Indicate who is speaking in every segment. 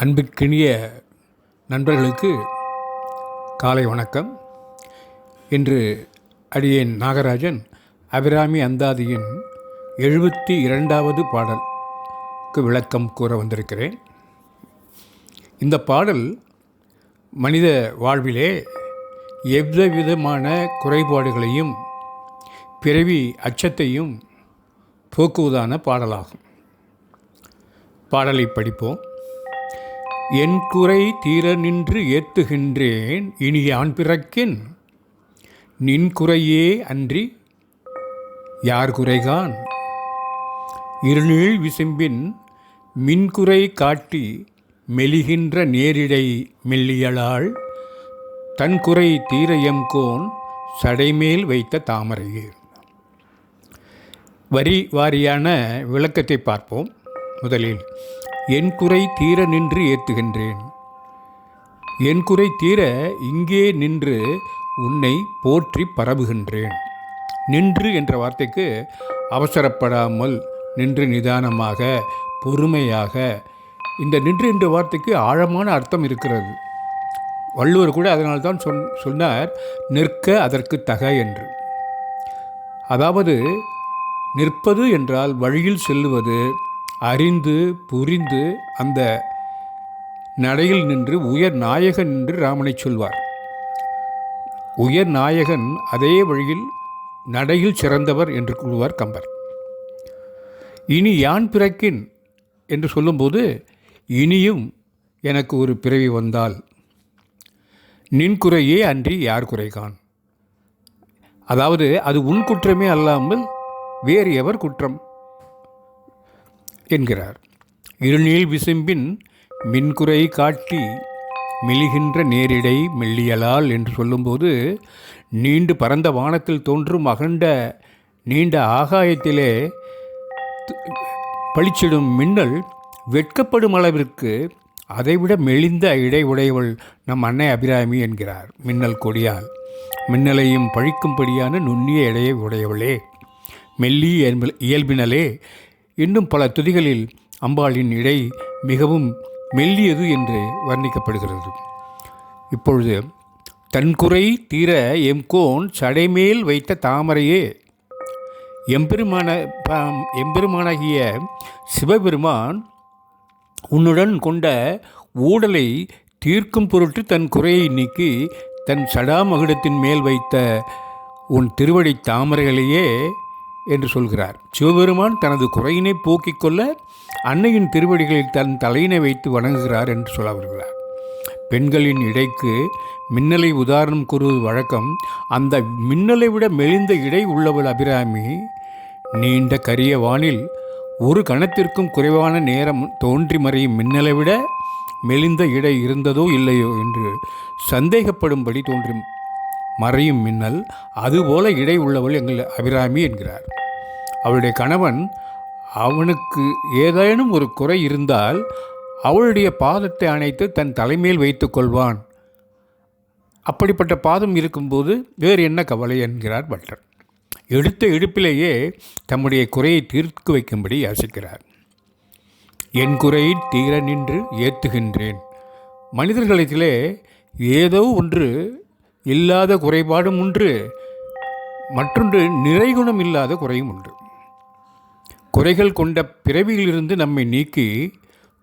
Speaker 1: அன்புக்கினிய நண்பர்களுக்கு காலை வணக்கம். இன்று அடியேன் நாகராஜன் அபிராமி அந்தாதியின் எழுபத்தி இரண்டாவது பாடலுக்கு விளக்கம் கூற வந்திருக்கிறேன். இந்த பாடல் மனித வாழ்விலே எவ்விதமான குறைபாடுகளையும் பிறவி அச்சத்தையும் போக்குவதான பாடலாகும். பாடலை படிப்போம். என் குறை தீர நின்று ஏத்துகின்றேன் இனி யான் பிறக்கின் நின் குறையே அன்றி யார் குறைகான்? இருநீள் விசும்பின் மின்குறை காட்டி மெலிகின்ற நேரிடை மெல்லியலாள் தன் குறை தீர எம்கோன் சடைமேல் வைத்த தாமரையே. வரி வாரியான விளக்கத்தை பார்ப்போம் முதலில். என் குறை தீர நின்று ஏத்துகின்றேன் என் குறை தீர இங்கே நின்று உன்னை போற்றி பரவுகின்றேன். நின்று என்ற வார்த்தைக்கு அவசரப்படாமல் நின்று நிதானமாக பொறுமையாக இந்த நின்று என்ற வார்த்தைக்கு ஆழமான அர்த்தம் இருக்கிறது. வள்ளுவர் கூட அதனால்தான் சொன் சொன்னார் நிற்க அதற்கு தக என்று. அதாவது நிற்பது என்றால் வழியில் செல்லுவது அறிந்து புரிந்து அந்த நடையில் நின்று உயர் நாயகன் என்று ராமனை சொல்வார். உயர் நாயகன் அதே வழியில் நடையில் சிறந்தவர் என்று கூறுவார் கம்பர். இனி யான் பிறக்கின் என்று சொல்லும்போது இனியும் எனக்கு ஒரு பிறவி வந்தால் நின் குறையே அன்றி யார் குறைகான்? அதாவது அது உன் குற்றமே அல்லாமல் வேறு எவர் குற்றம்? என்கிறார். இருநீள் விசும்பின் மின்குறை காட்டி மெலிகின்ற நேரிடை மெல்லியலால் என்று சொல்லும்போது நீண்டு பரந்த வானத்தில் தோன்றும் அகண்ட நீண்ட ஆகாயத்திலே பளிச்சிடும் மின்னல் வெட்கப்படும் அளவிற்கு அதைவிட மெலிந்த இடை உடையவள் நம் அன்னை அபிராமி என்கிறார் மின்னல் கொடியால். மின்னலையும் பழிக்கும்படியான நுண்ணிய இடையை உடையவளே. மெல்லிய இயல்பினலே. இன்னும் பல துதிகளில் அம்பாளின் இடை மிகவும் மெல்லியது என்று வர்ணிக்கப்படுகிறது. இப்பொழுது தன்குறை தீர எம்கோன் சடைமேல் வைத்த தாமரையே எம்பெருமான எம்பெருமானாகிய சிவபெருமான் உன்னுடன் கொண்ட ஊடலை தீர்க்கும் பொருட்டு தன் குறையை நீக்கி தன் சடாமகுடத்தின் மேல் வைத்த உன் திருவடி தாமரைகளையே என்று சொல்கிறார். சிவபெருமான் தனது குறையினை போக்கிக் கொள்ள அன்னையின் திருவடிகளில் தன் தலையினை வைத்து வணங்குகிறார் என்று சொல்ல வருகிறார் பெண்களின் இடைக்கு மின்னலை உதாரணம் கூறுவது வழக்கம். அந்த மின்னலை விட மெலிந்த இடை உள்ளவள் அபிராமி நீண்ட கரிய வானில் ஒரு கணத்திற்கும் குறைவான நேரம் தோன்றி மறையும் மின்னலை விட மெலிந்த இடை இருந்ததோ இல்லையோ என்று சந்தேகப்படும்படி தோன்றும் மறையும் மின்னல் அதுபோல இடை உள்ளவள் எங்கள் அபிராமி என்கிறார். அவளுடைய கணவன் அவனுக்கு ஏதேனும் ஒரு குறை இருந்தால் அவளுடைய பாதத்தை அணைத்து தன் தலைமையில் வைத்து கொள்வான். அப்படிப்பட்ட பாதம் இருக்கும்போது வேறு என்ன கவலை என்கிறார் பட்டர். எடுத்த இடுப்பிலேயே தம்முடைய குறையை தீர்த்து வைக்கும்படி யாசிக்கிறார். என் குறையை தீர நின்று ஏற்றுகின்றேன் மனிதர்களிடத்திலே ஏதோ ஒன்று இல்லாத குறைபாடும் உண்டு. மற்றொன்று நிறைகுணம் இல்லாத குறையும் உண்டு. குறைகள் கொண்ட பிறவியிலிருந்து நம்மை நீக்கி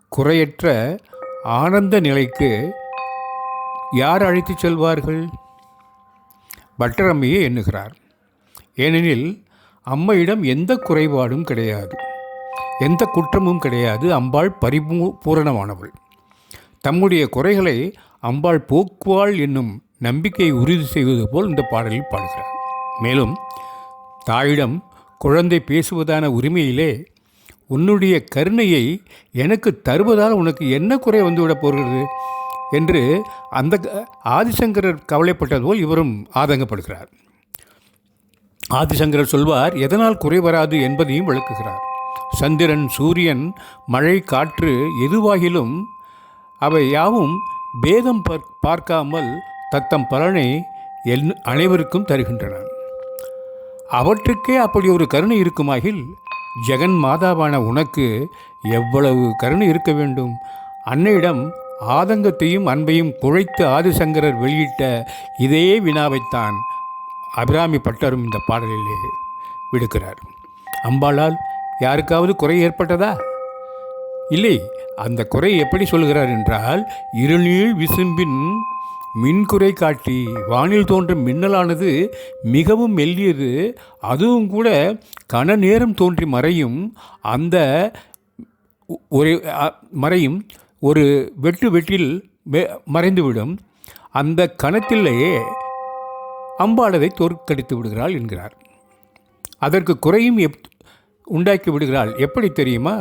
Speaker 1: குறையற்ற ஆனந்த நிலைக்கு யார் அழைத்துச் செல்வார்கள்? பட்டரம்மையே எண்ணுகிறார். ஏனெனில் அம்மையிடம் எந்த குறைபாடும் கிடையாது. எந்த குற்றமும் கிடையாது. அம்பாள் பரிபூ பூரணமானவள். தம்முடைய குறைகளை அம்பாள் போக்குவாள் என்னும் நம்பிக்கையை உறுதி செய்வது போல் இந்த பாடலில் பாடுகிறார். மேலும் தாயிடம் குழந்தை பேசுவதான உரிமையிலே உன்னுடைய கருணையை எனக்கு தருவதால் உனக்கு என்ன குறை வந்துவிடப் போகிறது? என்று அந்த ஆதிசங்கரர் கவலைப்பட்டது போல் இவரும் ஆதங்கப்படுகிறார். ஆதிசங்கரர் சொல்வார் எதனால் குறை வராது என்பதையும் விளக்குகிறார். சந்திரன் சூரியன் மழை காற்று எதுவாகிலும் அவை யாவும் பேதம் பார்க்காமல் தத்தம் பலனை எல் அனைவருக்கும் தருகின்றன அவற்றுக்கே அப்படி ஒரு கருணை இருக்குமாகில் ஜெகன் மாதாவான உனக்கு எவ்வளவு கருணை இருக்க வேண்டும்? அன்னையிடம் ஆதங்கத்தையும் அன்பையும் குழைத்து ஆதிசங்கரர் வெளியிட்ட இதே வினாவைத்தான் அபிராமி பட்டரும் இந்த பாடலிலே விடுக்கிறார். அம்பாளால் யாருக்காவது குறை ஏற்பட்டதா? இல்லை அந்த குறை எப்படி சொல்கிறார் என்றால் இருநீள் விசும்பின் மின்குறை காட்டி வானில் தோன்றும் மின்னலானது மிகவும் மெல்லியது அதுவும் கூட கன நேரம் தோன்றி மறையும் அந்த ஒரு மறையும் ஒரு வெட்டு வெட்டில் மறைந்துவிடும். அந்த கணத்திலேயே அம்பாளதை தோற்கடித்து விடுகிறாள் என்கிறார். அதற்கு குறையும் எப் உண்டாக்கி விடுகிறாள். எப்படி தெரியுமா?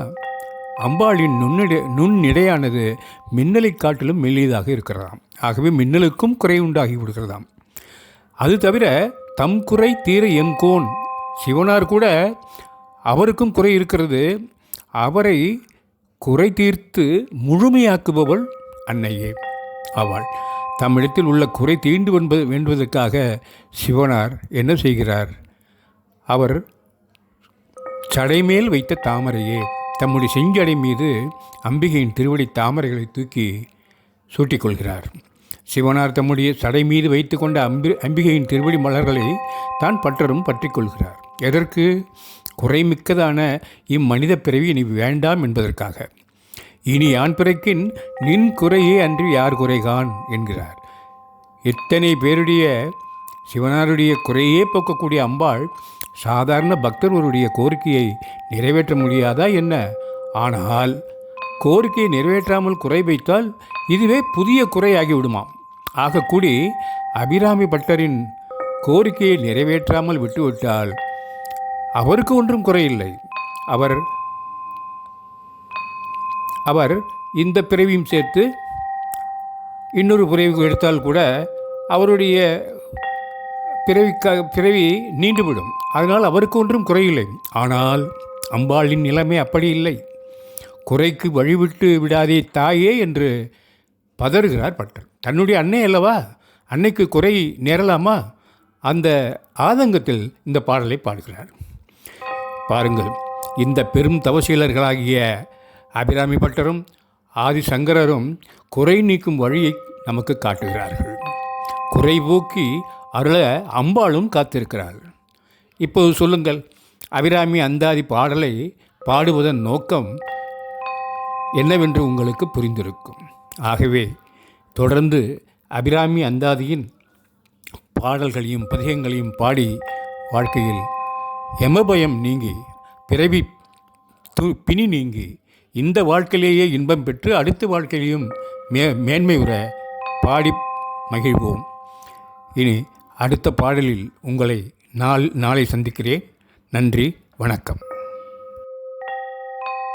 Speaker 1: அம்பாளின் நுண்ணிடை நுண்ணிடையானது மின்னலை காட்டிலும் மெல்லியதாக இருக்கிறதாம். ஆகவே மின்னலுக்கும் குறை உண்டாகி விடுகிறதாம். அது தவிர தம் குறை தீர எங்கோன் சிவனார் கூட அவருக்கும் குறை இருக்கிறது. அவரை குறை தீர்த்து முழுமையாக்குபவள் அன்னையே அவள். தம்மிடத்தில் உள்ள குறை தீண்டு என்பது வேண்டுவதற்காக சிவனார் என்ன செய்கிறார்? அவர் சடைமேல் வைத்த தாமரையே தம்முடைய செஞ்சடை மீது அம்பிகையின் திருவடி தாமரைகளை தூக்கி சூட்டிக்கொள்கிறார். சிவனார் தம்முடைய சடை மீது வைத்துக்கொண்ட அம்பி அம்பிகையின் திருவடி மலர்களை தான் பற்றரும் பற்றிக்கொள்கிறார் எதற்கு? குறைமிக்கதான இம்மனித பிறவி இனி வேண்டாம் என்பதற்காக. இனி யான் பிறக்கின் நின் குறையே அன்றி யார் குறைகான்? என்கிறார். எத்தனை பேருடைய சிவனாருடைய குறையே போக்கக்கூடிய அம்பாள் சாதாரண பக்தர்களுடைய கோரிக்கையை நிறைவேற்ற முடியாதா என்ன? ஆனால் கோரிக்கையை நிறைவேற்றாமல் குறை வைத்தால் இதுவே புதிய குறையாகி விடுமாம் ஆகக்கூடி அபிராமி பட்டரின் கோரிக்கையை நிறைவேற்றாமல் விட்டுவிட்டால் அவருக்கு ஒன்றும் குறையில்லை. அவர் அவர் இந்த பிறவியும் சேர்த்து இன்னொரு பிறவி எடுத்தால் கூட அவருடைய பிறவிக்காக பிறவி நீண்டுவிடும். அதனால் அவருக்கு ஒன்றும் குறையில்லை. ஆனால் அம்பாளின் நிலைமை அப்படி இல்லை. குறைக்கு வழிவிட்டு விடாதே தாயே என்று பதறுகிறார் பட்டர். தன்னுடைய அன்னை அல்லவா? அன்னைக்கு குறை நேரலாமா? அந்த ஆதங்கத்தில் இந்த பாடலை பாடுகிறார். பாருங்கள் இந்த பெரும் தவசீலர்களாகிய அபிராமி பட்டரும் ஆதிசங்கரரும் குறை நீக்கும் வழியை நமக்கு காட்டுகிறார்கள். குறை போக்கி அருள அம்பாளும் காத்திருக்கிறார்கள் இப்போது சொல்லுங்கள் அபிராமி அந்தாதி பாடலை பாடுவதன் நோக்கம் என்னவென்று உங்களுக்கு புரிந்திருக்கும். ஆகவே தொடர்ந்து அபிராமி அந்தாதியின் பாடல்களையும் பதிகங்களையும் பாடி வாழ்க்கையில் எமபயம் நீங்கி பிறவி து பிணி நீங்கி இந்த வாழ்க்கையிலேயே இன்பம் பெற்று அடுத்த வாழ்க்கையிலையும் மே மேன்மை உற பாடி மகிழ்வோம். இனி அடுத்த பாடலில் உங்களை நாள் நாளை சந்திக்கிறேன். நன்றி வணக்கம்.